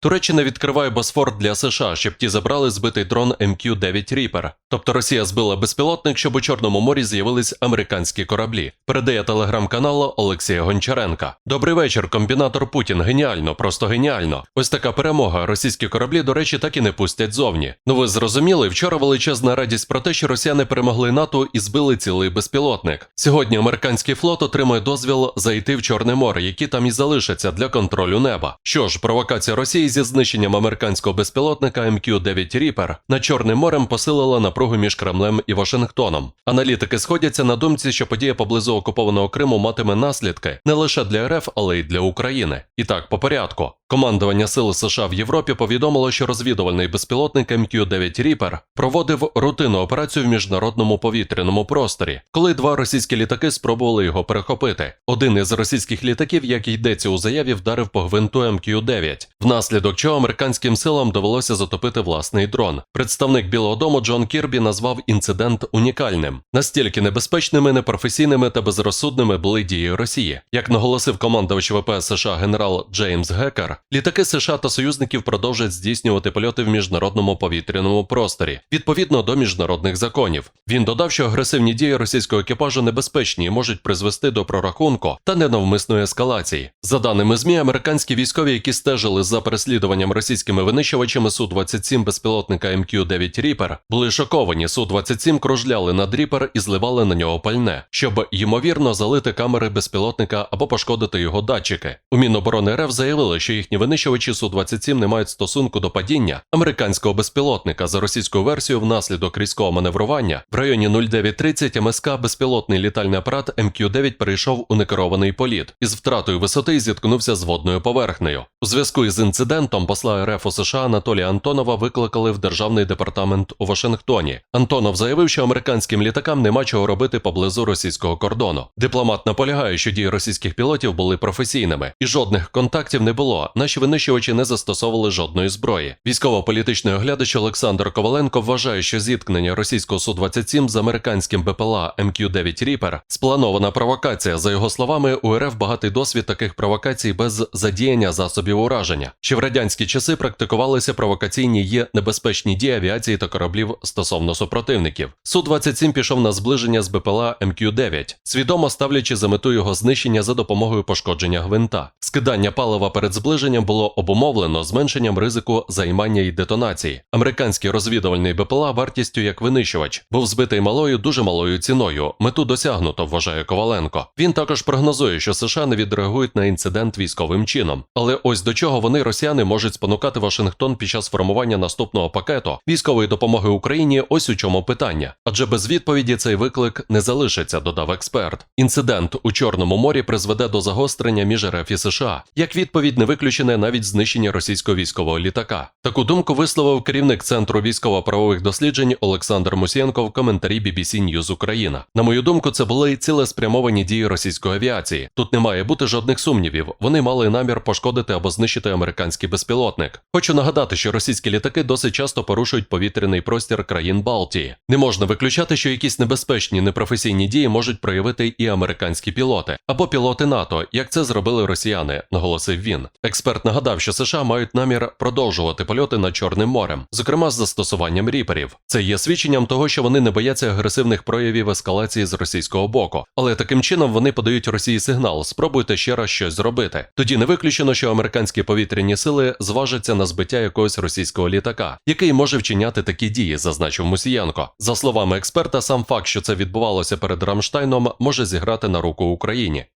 Туреччина відкриває Босфор для США, щоб ті забрали збитий дрон МК-9 Reaper. Тобто Росія збила безпілотник, щоб у Чорному морі з'явились американські кораблі. Передає телеграм-каналу Олексія Гончаренка. Добрий вечір, комбінатор Путін. Геніально, просто геніально. Ось така перемога. Російські кораблі, до речі, так і не пустять зовні. Ну ви зрозуміли, вчора величезна радість про те, що росіяни перемогли НАТО і збили цілий безпілотник. Сьогодні американський флот отримує дозвіл зайти в Чорне море, які там і залишаться для контролю неба. Що ж, провокація Росії зі знищенням американського безпілотника МК-9 Ріпер на Чорним морем посилила напругу між Кремлем і Вашингтоном. Аналітики сходяться на думці, що подія поблизу окупованого Криму матиме наслідки не лише для РФ, але й для України. І так, по порядку. Командування Сил США в Європі повідомило, що розвідувальний безпілотник МК-9 Reaper проводив рутинну операцію в міжнародному повітряному просторі, коли два російські літаки спробували його перехопити. Один із російських літаків, як йдеться у заяві, вдарив по гвинту МК-9, внаслідок чого американським силам довелося затопити власний дрон. Представник Білого Дому Джон Кірбі назвав інцидент унікальним. Настільки небезпечними, непрофесійними та безрозсудними були дії Росії. Як наголосив командувач ВПС США генерал Джеймс Гекер, літаки США та союзників продовжать здійснювати польоти в міжнародному повітряному просторі відповідно до міжнародних законів. Він додав, що агресивні дії російського екіпажу небезпечні і можуть призвести до прорахунку та ненавмисної ескалації. За даними ЗМІ, американські військові, які стежили за переслідуванням російськими винищувачами Су-27 безпілотника МК-9 Reaper, були шоковані. Су-27 кружляли над Reaper і зливали на нього пальне, щоб ймовірно залити камери безпілотника або пошкодити його датчики. У Міноборони РФ заявили, що їхні винищувачі Су-27 не мають стосунку до падіння американського безпілотника за російською версією внаслідок різкого маневрування в районі 0930 МСК безпілотний літальний апарат МК-9 перейшов у некерований політ із втратою висоти зіткнувся з водною поверхнею. У зв'язку із інцидентом посла РФ у США Анатолія Антонова викликали в державний департамент у Вашингтоні. Антонов заявив, що американським літакам нема чого робити поблизу російського кордону. Дипломат наполягає, що дії російських пілотів були професійними, і жодних контактів не було. Наші винищувачі не застосовували жодної зброї. Військово-політичний оглядач Олександр Коваленко вважає, що зіткнення російського Су-27 з американським БПЛА МК-9 Reaper – спланована провокація. За його словами, у РФ багатий досвід таких провокацій без задіяння засобів ураження. Ще в радянські часи практикувалися провокаційні є небезпечні дії авіації та кораблів стосовно супротивників. Су-27 пішов на зближення з БПЛА МК-9, свідомо ставлячи за мету його знищення за допомогою пошкодження гвинта. Скидання палива перед зближенням було обумовлено зменшенням ризику займання і детонації. Американський розвідувальний БПЛА вартістю як винищувач був збитий малою дуже малою ціною. Мету досягнуто, вважає Коваленко. Він також прогнозує, що США не відреагують на інцидент військовим чином. Але ось до чого вони, росіяни, можуть спонукати Вашингтон під час формування наступного пакету військової допомоги Україні. Ось у чому питання. Адже без відповіді цей виклик не залишиться, додав експерт. Інцидент у Чорному морі призведе до загострення між РФ і США. Як відповідь не виключене навіть знищення російського військового літака. Таку думку висловив керівник центру військово-правових досліджень Олександр Мусієнко в коментарі BBC News Україна. На мою думку, це були цілеспрямовані дії російської авіації. Тут не має бути жодних сумнівів. Вони мали намір пошкодити або знищити американський безпілотник. Хочу нагадати, що російські літаки досить часто порушують повітряний простір країн Балтії. Не можна виключати, що якісь небезпечні непрофесійні дії можуть проявити і американські пілоти або пілоти НАТО, як це зробили росіяни, наголосив він. Експерт нагадав, що США мають намір продовжувати польоти над Чорним морем, зокрема з застосуванням ріперів. Це є свідченням того, що вони не бояться агресивних проявів ескалації з російського боку, але таким чином вони подають Росії сигнал: спробуйте ще раз щось зробити. Тоді не виключено, що американські повітряні сили зважаться на збиття якогось російського літака, який може вчиняти такі дії, зазначив Мусієнко. За словами експерта, сам факт, що це відбувалося перед Рамштайном, може зіграти на руку Україні.